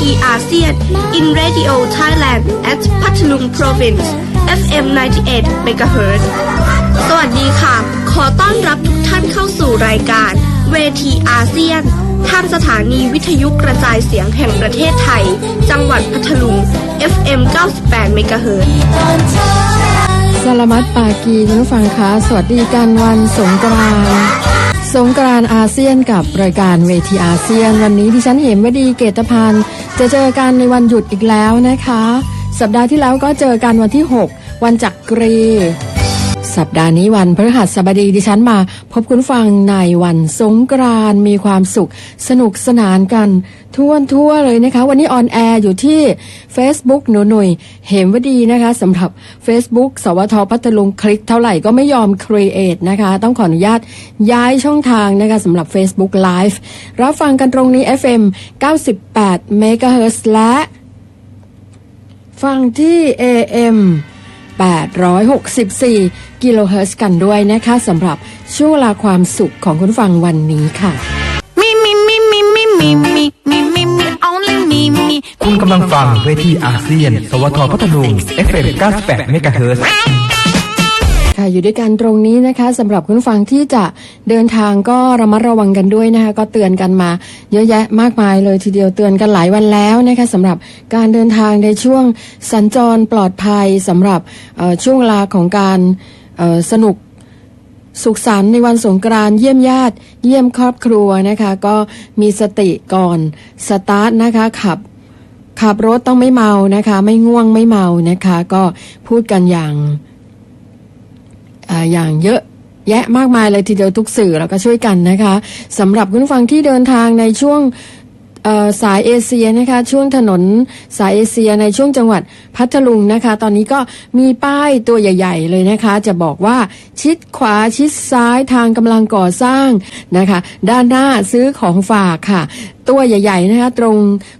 ทีอาเซียน in Radio Thailand at พัทลุง Province FM 98 MHz สวัสดีค่ะ ขอต้อนรับทุกท่านเข้าสู่รายการ เวทีอาเซียน ทางสถานีวิทยุกระจายเสียงแห่งประเทศไทย จังหวัดพัทลุง FM 98 MHz สลามัดปากีท่านผู้ฟังคะสวัสดีกันวันสงกรานต์ สงกรานอาเซียนกับรายการเวทีอาเซียน วันนี้ดิฉันเห็นวดีเกตพันธ์จะเจอกันในวันหยุดอีกแล้วนะคะ สัปดาห์ที่แล้วก็เจอกันวันที่ 6 วันจักรี สัปดาห์นี้วันพฤหัสบดีดิฉันมา พบคุณฟังในวันสงกรานมีความสุข สนุกสนานกัน ทั่วทั่วเลยนะคะ วันนี้ออนแอร์อยู่ที่ Facebook หนูหนุ่ยเหมวดีนะคะสำหรับ Facebook สวทพัทลุงคลิกเท่าไหร่ก็ไม่ยอม Create นะคะ ต้องขออนุญาตย้ายช่องทางนะคะสำหรับ Facebook Live รับฟังกันตรงนี้ FM 98 MHz และ ฟังที่ AM 864 กิโลเฮิรตซ์กันด้วยนะคะสำหรับช่วงเวลาความสุขของคุณฟังวันนี้ค่ะ คุณกำลังฟังเวทีอาเซียน สวทพัทลุง FM 98 MHz ค่ะอยู่ด้วยกันตรงนี้นะคะสำหรับคุณฟังที่จะเดินทางก็ระมัดระวังกันด้วยนะคะก็เตือนกันมา เยอะแยะมากมายเลยทีเดียวเตือนกันหลายวันแล้วนะคะสำหรับการเดินทางในช่วงสัญจรปลอดภัยสำหรับช่วงเวลาของการสนุกสุขสันต์ในวันสงกรานต์เยี่ยมญาติ เยี่ยมครอบครัวนะคะ ก็มีสติก่อนสตาร์ทนะคะขับขับรถต้องไม่เมานะคะ ไม่ง่วงไม่เมานะคะ ก็พูดกันอย่าง อย่างเยอะแยะมากมายเลยทีเดียวทุกสื่อแล้วก็ช่วยกันนะคะสำหรับคุณฟังที่เดินทางในช่วงสายเอเชียนะคะช่วงถนนสายเอเชียในช่วงจังหวัดพัทลุงนะคะ ตอนนี้ก็มีป้ายตัวใหญ่ ๆ เลยนะคะ จะบอกว่าชิดขวาชิดซ้ายทางกำลังก่อสร้างนะคะ ด้านหน้าซื้อของฝากค่ะ ตัวใหญ่ ๆ นะคะ ตรง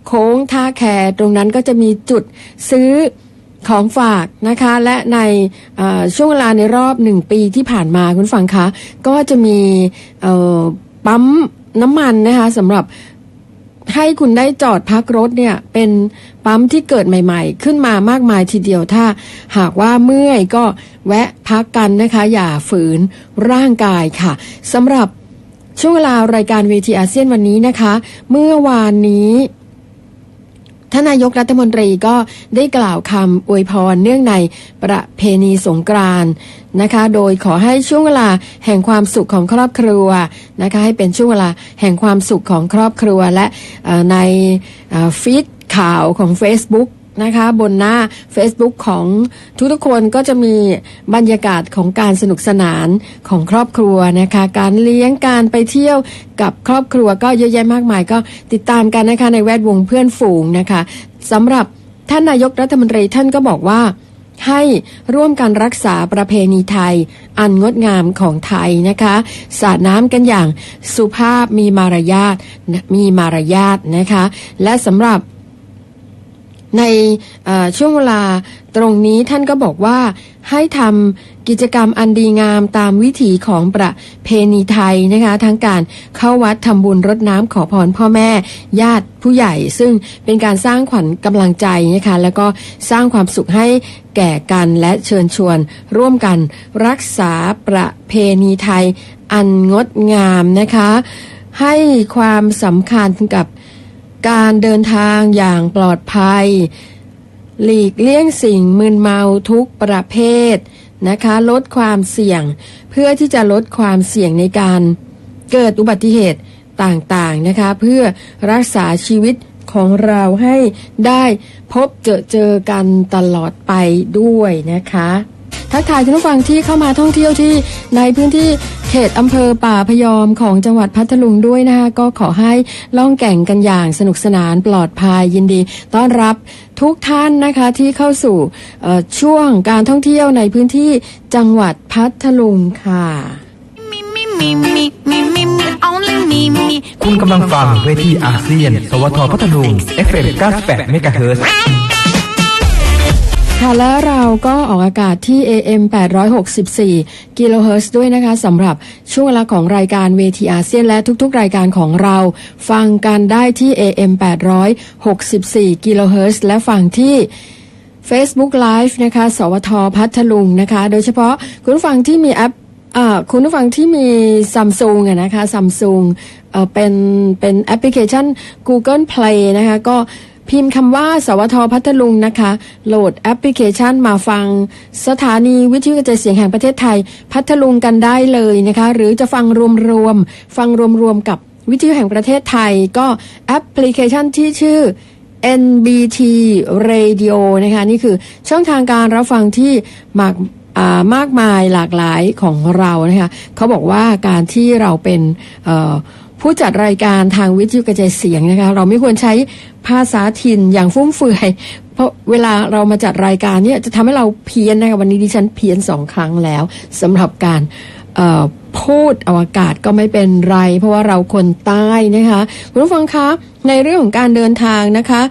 โค้งท่าแคตรงนั้นก็จะมีจุดซื้อ ของฝากนะคะ และในช่วงเวลาในรอบหนึ่งปีที่ผ่านมาคุณฟังคะ ก็จะมีปั๊มน้ำมันนะคะสำหรับให้คุณได้จอดพักรถเนี่ยเป็นปั๊มที่เกิดใหม่ๆ ขึ้นมามากมายทีเดียวถ้า หากว่าเมื่อยก็แวะพักกันนะคะ อย่าฝืนร่างกายค่ะสำหรับช่วงเวลารายการเวทีอาเซียนวันนี้นะคะ เมื่อวานนี้ ท่านนายกรัฐมนตรีก็ได้กล่าวคำอวยพรเนื่องในประเพณีสงกรานต์นะคะ โดยขอให้ช่วงเวลาแห่งความสุขของครอบครัวนะคะ ให้เป็นช่วงเวลาแห่งความสุขของครอบครัวและในฟีดข่าวของ Facebook นะคะ บนหน้า Facebook ของทุกๆคนก็จะมีบรรยากาศของการสนุกสนานของครอบครัวนะคะ การเลี้ยงการไปเที่ยวกับครอบครัวก็เยอะแยะมากมาย ก็ติดตามกันนะคะในแวดวงเพื่อนฝูงนะคะสำหรับท่านนายกรัฐมนตรีท่านก็บอกว่าให้ร่วมกันรักษาประเพณีไทย อันงดงามของไทยนะคะ สาดน้ำกันอย่างสุภาพมีมารยาทมีมารยาทนะคะ และสำหรับ ในช่วงเวลาตรงนี้ท่านก็บอกว่าให้ทำกิจกรรมอันดีงามตามวิถีของประเพณีไทยนะคะทั้งการเข้าวัดทำบุญรดน้ำขอพรพ่อแม่ ญาติผู้ใหญ่ ซึ่งเป็นการสร้างขวัญกำลังใจนะคะแล้วก็สร้างความสุขให้แก่กันและเชิญชวน ร่วมกันรักษาประเพณีไทยอันงดงามนะคะ ให้ความสำคัญกับ การเดินทางอย่างปลอดภัย หลีกเลี่ยงสิ่งมึนเมาทุกประเภทนะคะ ลดความเสี่ยง เพื่อที่จะลดความเสี่ยงในการเกิดอุบัติเหตุต่างๆนะคะ เพื่อรักษาชีวิตของเราให้ได้พบเจอเจอกันตลอดไปด้วยนะคะ ทักทายคุณผู้ฟังที่เข้ามาท่องเที่ยวที่ในพื้นที่ เขตอำเภอป่าพยอมของจังหวัดพัทลุงด้วยนะคะก็ขอให้ล่องแก่งกันอย่างสนุกสนานปลอดภัยยินดี ต้อนรับทุกท่านนะคะที่เข้าสู่ช่วงการท่องเที่ยวในพื้นที่จังหวัดพัทลุงค่ะ คุณกำลังฟังเวทีอาเซียน สวทพัทลุง FM 98 MHz ค่ะและเราก็ออกอากาศที่ AM 864 กิโลเฮิรตซ์ด้วยนะคะสำหรับช่วงเวลาของรายการเวทีอาเซียนและทุกๆ รายการของเรา ฟังกันได้ที่ AM 864 กิโลเฮิรตซ์และฟังที่ Facebook Live นะคะ สวทพัทลุงนะคะ โดยเฉพาะคุณผู้ฟังที่มีแอปอคุณผู้ฟังที่มีซัมซุงนะคะซัมซุงเอ่อเป็นเป็นแอปพลิเคชัน Google Play นะคะก็พิมพ์คำว่า สวทพัทลุงนะคะ โหลดแอปพลิเคชันมาฟัง สถานีวิทยุกระจายเสียงแห่งประเทศไทย พัทลุงกันได้เลยนะคะ หรือจะฟังรวมๆฟังรวมๆกับวิทยุแห่งประเทศไทย ก็แอปพลิเคชันที่ชื่อ NBT Radio นะคะ นี่คือช่องทางการรับฟังที่มากมากมายหลากหลายของเรานะคะเขาบอกว่าการที่เราเป็นเอ่อ ผู้จัดรายการทางวิทยุกระจายเสียงนะคะ เราไม่ควรใช้ภาษาถิ่นอย่างฟุ่มเฟือยเพราะเวลาเรามาจัดรายการเนี่ยจะทำให้เราเพี้ยนนะคะวันนี้ดิฉันเพี้ยนสองครั้งแล้วสำหรับการพูดอวกาศก็ไม่เป็นไร เพราะว่าเราคนใต้นะคะ คุณผู้ฟังคะ ในเรื่องของการเดินทางนะคะ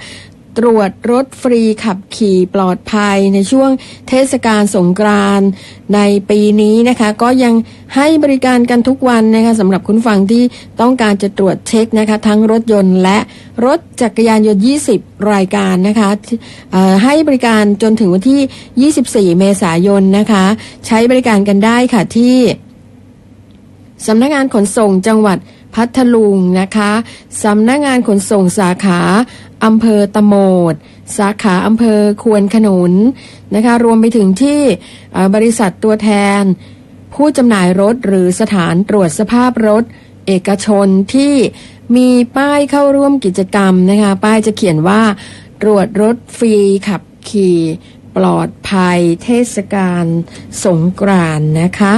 ตรวจรถฟรีขับขี่ปลอดภัยในช่วงเทศกาลสงกรานต์ในปีนี้นะคะ ก็ยังให้บริการกันทุกวันนะคะสำหรับคุณฟังที่ต้องการจะตรวจเช็คนะคะ ทั้งรถยนต์และรถจักรยานยนต์ 20 รายการนะคะให้บริการจนถึงวันที่ 24 เมษายนนะคะ ใช้บริการกันได้ค่ะที่สำนักงานขนส่งจังหวัดพัทลุงนะคะ สำนักงานขนส่งสาขา อำเภอตะโมด สาขาอำเภอควนขนุนนะคะรวมไปถึงที่บริษัทตัวแทน ผู้จำหน่ายรถหรือสถานตรวจสภาพรถ เอกชนที่มีป้ายเข้าร่วมกิจกรรมนะคะป้ายจะเขียนว่าตรวจรถฟรีขับขี่ปลอดภัยเทศกาลสงกรานนะคะ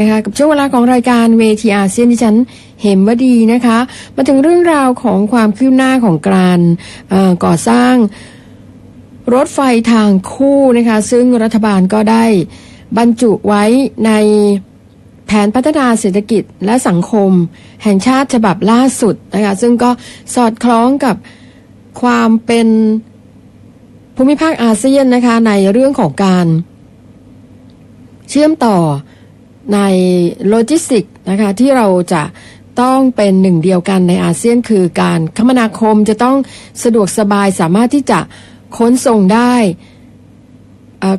นะคะกับช่วงเวลาของรายการเวทีอาเซียนที่ฉัน เห็นว่าดีนะคะ มาถึงเรื่องราวของความคืบหน้าของการก่อสร้างรถไฟทางคู่นะคะ ซึ่งรัฐบาลก็ได้บรรจุไว้ในแผนพัฒนาเศรษฐกิจและสังคม แห่งชาติฉบับล่าสุดนะคะซึ่งก็สอดคล้องกับความเป็นภูมิภาคอาเซียนนะคะในเรื่องของการเชื่อมต่อในโลจิสติกส์นะคะที่เราจะ ต้องเป็นหนึ่งเดียวกันในอาเซียนคือการคมนาคมจะต้องสะดวกสบายสามารถที่จะขนส่งได้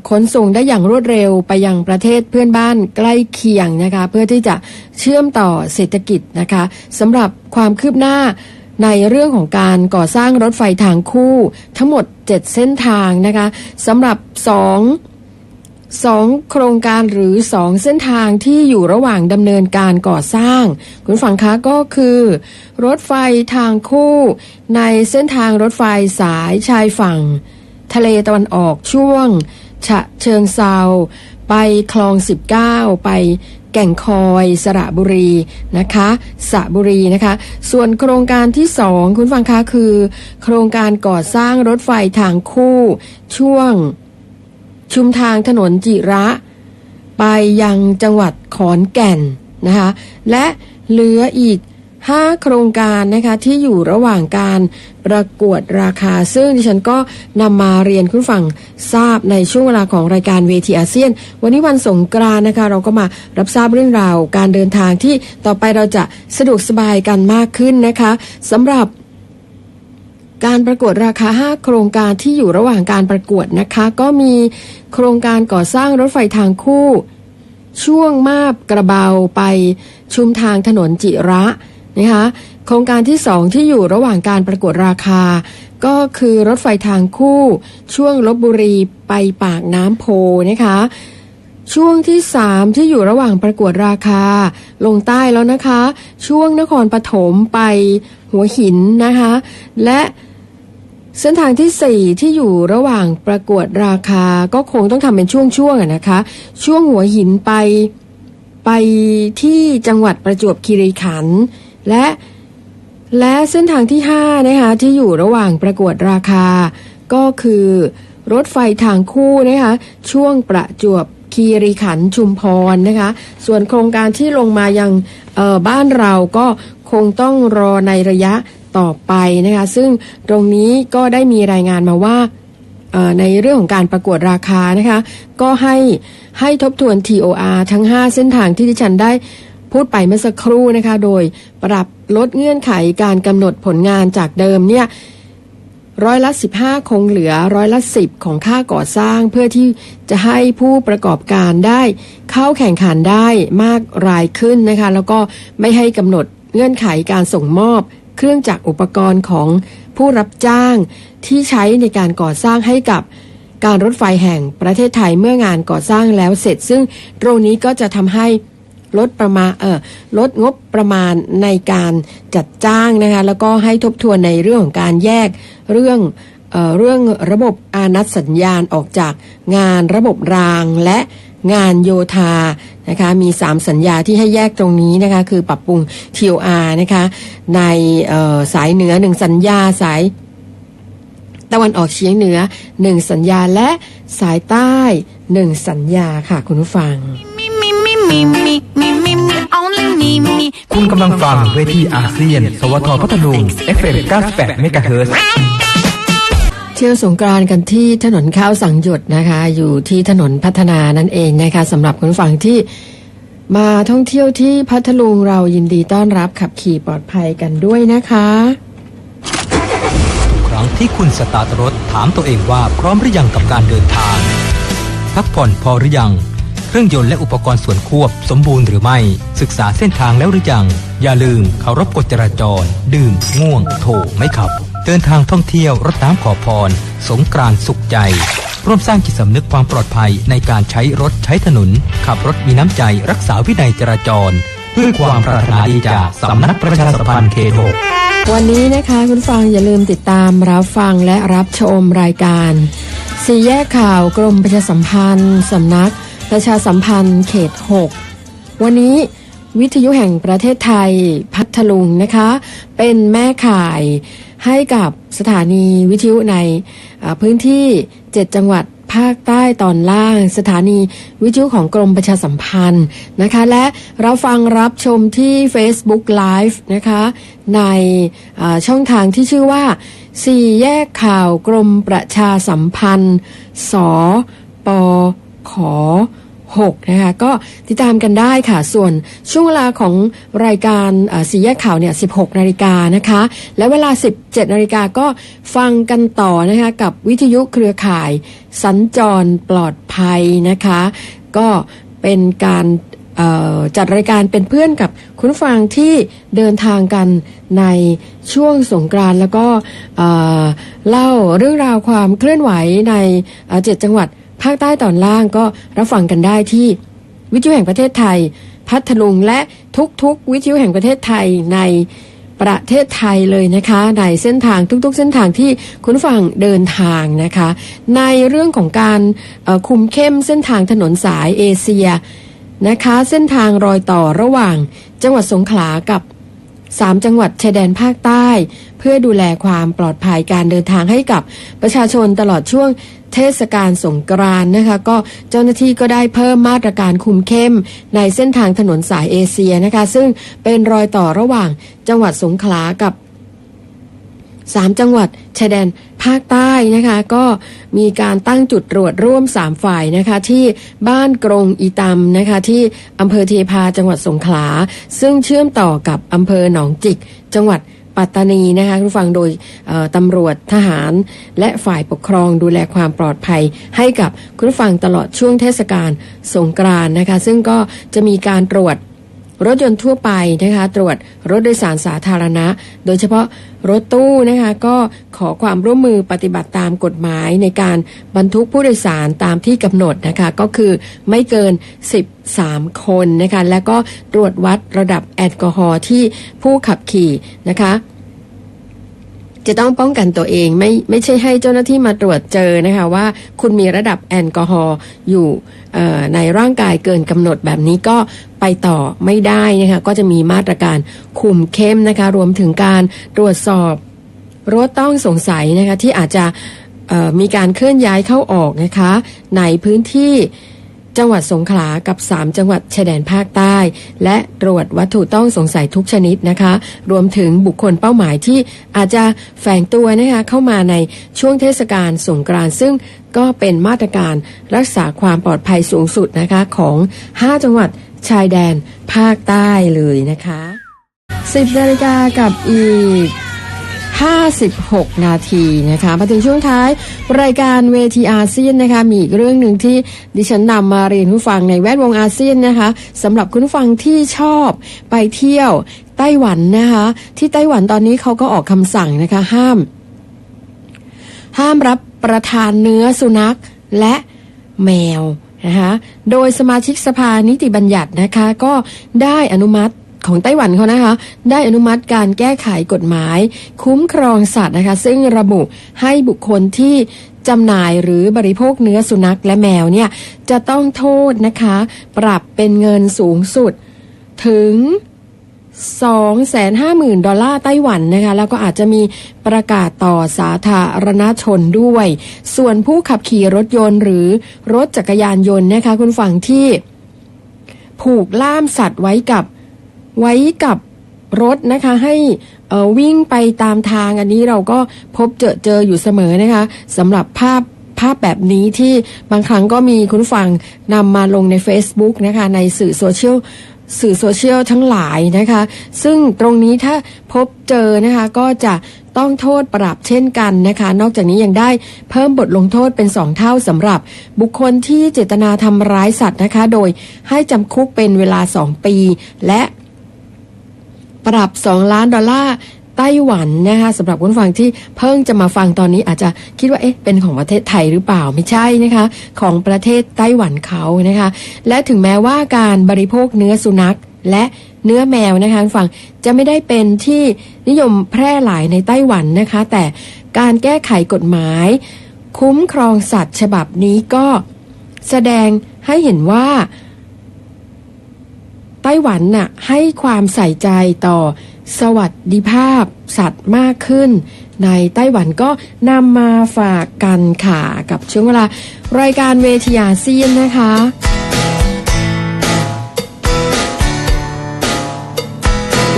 ขนส่งได้อย่างรวดเร็วไปยังประเทศเพื่อนบ้านใกล้เคียงนะคะเพื่อที่จะเชื่อมต่อเศรษฐกิจนะคะสำหรับความคืบหน้าในเรื่องของการก่อสร้างรถไฟทางคู่ทั้งหมด 7 เส้นทางนะคะสำหรับ 2 สองโครงการหรือสองเส้นทางที่อยู่ระหว่างดำเนินการก่อสร้าง คุณฟังคะก็คือ รถไฟทางคู่ ในเส้นทางรถไฟสายชายฝั่ง ทะเลตะวันออกช่วง ฉะเชิงเซาไปคลอง 19 ไปแก่งคอยสระบุรีนะคะสระบุรีนะคะ ส่วนโครงการที่สองคุณฟังคะคือ โครงการก่อสร้างรถไฟทางคู่ ช่วง ชุมทางถนนจิระ ไปยังจังหวัดขอนแก่นนะคะและเหลืออีก 5 โครงการนะคะที่อยู่ระหว่างการประกวดราคา ซึ่งดิฉันก็นำมาเรียนคุณฟังทราบในช่วงเวลาของรายการเวทีอาเซียน วันนี้วันสงกรานนะคะ เราก็มารับทราบเรื่องราว การเดินทางที่ต่อไปเราจะสะดวกสบายกันมากขึ้นนะคะสำหรับ การประกวดราคา 5 โครงการที่อยู่ระหว่างการประกวดนะคะ ก็มีโครงการก่อสร้างรถไฟทางคู่ ช่วงมาบกระเบาไปชุมทางถนนจิระนะคะโครงการที่ 2 ที่อยู่ระหว่างการประกวดราคา ก็คือรถไฟทางคู่ ช่วงลบบุรีไปปากน้ำโพนะคะช่วงที่ 3 ที่อยู่ระหว่างประกวดราคา ลงใต้แล้วนะคะ ช่วงนครปฐมไปหัวหินนะคะ และ เส้นทางที่ 4 ที่อยู่ระหว่างประกวดราคาก็คงต้องทำเป็นช่วงๆนะคะ ช่วงหัวหินไปไปที่จังหวัดประจวบคีรีขันธ์และและเส้นทางที่5นะคะที่อยู่ระหว่างประกวดราคา ก็คือรถไฟทางคู่นะคะช่วงประจวบคีรีขันธ์ชุมพรนะคะ ส่วนโครงการที่ลงมายังออบ้านเราก็คงต้องรอในระยะ ต่อไปนะคะซึ่งตรงนี้ก็ได้มีรายงานมาว่าในเรื่องของการประกวดราคานะคะก็ให้ให้ทบทวน TOR ทั้ง 5 เส้นทางที่ดิฉันได้พูดไปเมื่อสักครู่นะคะโดยปรับลดเงื่อนไขการกำหนดผลงานจากเดิมเนี่ยร้อยละ 15 คงเหลือร้อยละ 10 ของค่าก่อสร้าง เพื่อที่จะให้ผู้ประกอบการได้เข้าแข่งขันได้มากรายขึ้นนะคะแล้วก็ไม่ให้กำหนดเงื่อนไขการส่งมอบ เครื่องจักรอุปกรณ์ของผู้รับจ้างที่ใช้ในการก่อสร้างให้กับการรถไฟแห่งประเทศไทยเมื่องานก่อสร้างแล้วเสร็จ ซึ่งตรงนี้ก็จะทำให้ลดประมาณเออลดงบประมาณในการจัดจ้างนะคะแล้วก็ให้ทบทวนในเรื่องของการแยกเรื่องเออเรื่องระบบอานัตสัญญาณออกจากงานระบบรางและ งานโยธานะคะมี 3 สัญญาที่ให้แยกตรงนี้นะคะคือปรับปรุง TOR นะคะในสายเหนือ 1 สัญญาสายตะวันออกเฉียงเหนือ 1 สัญญาและสายใต้ 1 สัญญาค่ะคุณผู้ฟัง คุณกำลังฟังเวทีอาเซียน สวทพัทลุง FM 98เที่ยวสงกรานกันที่ถนนข้าวสังหยดนะคะ อยู่ที่ถนนพัฒนานั่นเองนะคะสำหรับคุณฟังที่มาท่องเที่ยวที่พัทลุงเรายินดีต้อนรับขับขี่ปลอดภัยกันด้วยนะคะทุกครั้งที่คุณสตาร์ทรถถามตัวเองว่าพร้อมหรือยังกับการเดินทาง พักผ่อนพอหรือยัง เครื่องยนต์และอุปกรณ์ส่วนควบสมบูรณ์หรือไม่ ศึกษาเส้นทางแล้วหรือยัง อย่าลืมเคารพกฎจราจร ดื่มง่วง โถไม่ขับ เดินทางท่องเที่ยวรถน้ำขอพร สงกรานต์สุขใจ ร่วมสร้างจิตสำนึกความปลอดภัยในการใช้รถใช้ถนน ขับรถมีน้ำใจรักษาวินัยจราจร ด้วยความปรารถนาดีจากสำนักประชาสัมพันธ์เขตหกวันนี้นะคะคุณฟังอย่าลืมติดตามรับฟังและรับชมรายการสี่แยกข่าวกรมประชาสัมพันธ์สำนักประชาสัมพันธ์เขต 6 วันนี้ วิทยุแห่งประเทศไทยพัทลุงนะคะ เป็นแม่ข่ายให้กับสถานีวิทยุในพื้นที่ 7 จังหวัดภาคใต้ตอนล่าง สถานีวิทยุของกรมประชาสัมพันธ์นะคะ และเราฟังรับชมที่ Facebook Live นะคะ ในช่องทางที่ชื่อว่าสี่แยกข่าวกรมประชาสัมพันธ์ สปข 6นะคะก็ติดตามกันได้ค่ะ ส่วนช่วงเวลาของรายการสี่แยกข่าวเนี่ย 16 นาฬิกานะคะ และเวลา 17 นาฬิกาก็ฟังกันต่อนะคะ กับวิทยุเครือข่าย สัญจรปลอดภัยนะคะ ก็เป็นการจัดรายการเป็นเพื่อนกับคุณฟังที่เดินทางกันในช่วงสงกรานแล้วก็เล่าเรื่องราวความเคลื่อนไหวในเจ็ดจังหวัด ภาคใต้ตอนล่างก็รับฟังกันได้ที่วิทยุแห่งประเทศไทย พัทลุงและทุกๆ วิทยุแห่งประเทศไทยในประเทศไทยเลยนะคะในเส้นทางทุกๆ เส้นทางที่คุณฟังเดินทางนะคะ ในเรื่องของการคุมเข้มเส้นทางถนนสายเอเชียนะคะ เส้นทางรอยต่อระหว่างจังหวัดสงขลากับ 3 จังหวัดชายแดนภาคใต้ เพื่อดูแลความปลอดภัยการเดินทางให้กับประชาชนตลอดช่วงเทศกาลสงกรานนะคะ ก็เจ้าหน้าที่ก็ได้เพิ่มมาตรการคุมเข้ม ในเส้นทางถนนสายเอเชียนะคะ ซึ่งเป็นรอยต่อระหว่างจังหวัดสงขลากับสามจังหวัดชายแดน ภาคใต้นะคะก็มีการตั้งจุดตรวจร่วม 3 ฝ่ายนะคะที่บ้านกรงอีตำนะคะที่อำเภอเทพาจังหวัดสงขลา ซึ่งเชื่อมต่อกับอำเภอหนองจิก จังหวัดปัตตานีนะคะคุณฟังโดยตำรวจทหาร และฝ่ายปกครองดูแลความปลอดภัย ให้กับคุณฟังตลอดช่วงเทศกาลสงกรานนะคะ ซึ่งก็จะมีการตรวจ รถยนต์ทั่วไปนะคะตรวจรถโดยสารสาธารณะ โดยเฉพาะรถตู้นะคะก็ขอความร่วมมือปฏิบัติตามกฎหมายในการบรรทุกผู้โดยสารตามที่กำหนดนะคะก็คือไม่เกิน 13 คนนะคะและก็ตรวจวัดระดับแอลกอฮอล์ที่ผู้ขับขี่นะคะ จะต้องป้องกันตัวเองไม่ไม่ใช่ให้เจ้าหน้าที่มาตรวจเจอนะคะว่าคุณมีระดับแอลกอฮอล์อยู่ในร่างกายเกินกำหนดแบบนี้ก็ไปต่อไม่ได้นะคะก็จะมีมาตรการคุมเข้มนะคะรวมถึงการตรวจสอบรถต้องสงสัยนะคะที่อาจจะมีการเคลื่อนย้ายเข้าออกนะคะในพื้นที่ จังหวัดสงขลากับ 3 จังหวัดชายแดนภาคใต้ และตรวจวัตถุต้องสงสัยทุกชนิดนะคะ รวมถึงบุคคลเป้าหมายที่อาจจะแฝงตัวนะคะเข้ามาในช่วงเทศกาลสงกรานต์ซึ่งก็เป็นมาตรการรักษาความปลอดภัยสูงสุดนะคะของ 5 จังหวัดชายแดนภาคใต้เลยนะคะ 10นาฬิกากับอีก 56 นาทีนะคะมาถึงช่วงท้ายรายการเวทีอาเซียนนะคะมีอีกเรื่องหนึ่งที่ดิฉันนำมาเรียนผู้ฟังในแวดวงอาเซียนนะคะสำหรับคุณผู้ฟังที่ชอบไปเที่ยวไต้หวันนะคะ ที่ไต้หวันตอนนี้เขาก็ออกคำสั่งนะคะห้าม ห้ามรับประทานเนื้อสุนัขและแมวนะคะโดยสมาชิกสภานิติบัญญัตินะคะ ก็ได้อนุมัติ ของไต้หวันเขานะคะ ได้อนุมัติการแก้ไขกฎหมาย คุ้มครองสัตว์นะคะ ซึ่งระบุให้บุคคลที่จำหน่ายหรือบริโภคเนื้อสุนัขและแมวเนี่ยจะต้องโทษนะคะ ปรับเป็นเงินสูงสุดถึง250,000 ดอลลาร์ไต้หวันนะคะ แล้วก็อาจจะมีประกาศต่อสาธารณชนด้วย ส่วนผู้ขับขี่รถยนต์หรือรถจักรยานยนต์นะคะ คุณฝั่งที่ ผูกล่ามสัตว์ไว้กับ ไว้กับรถนะคะให้วิ่งไปตามทางอันนี้เราก็พบเจอเจออยู่เสมอนะคะสำหรับภาพภาพแบบนี้ที่บางครั้งก็มีคุณฟังนำมาลงใน Facebook นะคะในสื่อโซเชียลสื่อโซเชียลทั้งหลายนะคะ ซึ่งตรงนี้ถ้าพบเจอนะคะก็จะต้องโทษปรับเช่นกันนะคะ นอกจากนี้ยังได้เพิ่มบทลงโทษเป็นสองเท่าสำหรับ บุคคลที่เจตนาทำร้ายสัตว์นะคะ โดยให้จำคุกเป็นเวลา 2 ปี และ ปรับ 2 ล้านดอลลาร์ไต้หวันนะคะสำหรับคุณฟังที่เพิ่งจะมาฟังตอนนี้อาจจะคิดว่าเอ๊ะเป็นของประเทศไทยหรือเปล่าไม่ใช่นะคะ ของประเทศไต้หวันเขานะคะ และถึงแม้ว่าการบริโภคเนื้อสุนัขและเนื้อแมวนะคะคุณฟังจะไม่ได้เป็นที่นิยมแพร่หลายในไต้หวันนะคะ แต่การแก้ไขกฎหมาย คุ้มครองสัตว์ฉบับนี้ก็แสดงให้เห็นว่า ไต้หวันน่ะให้ความใส่ใจต่อสวัสดิภาพสัตว์มากขึ้น ในไต้หวันก็นำมาฝากกันค่ะกับช่วงเวลารายการเวทีอาเซียนนะคะ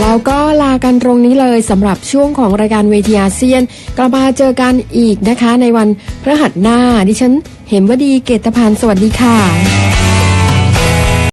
แล้วก็ลากันตรงนี้เลยสำหรับช่วงของรายการเวทีอาเซียน กลับมาเจอกันอีกนะคะ ในวันพฤหัสหน้า ดิฉันเห็นว่าดีเกตพันธ์สวัสดีค่ะ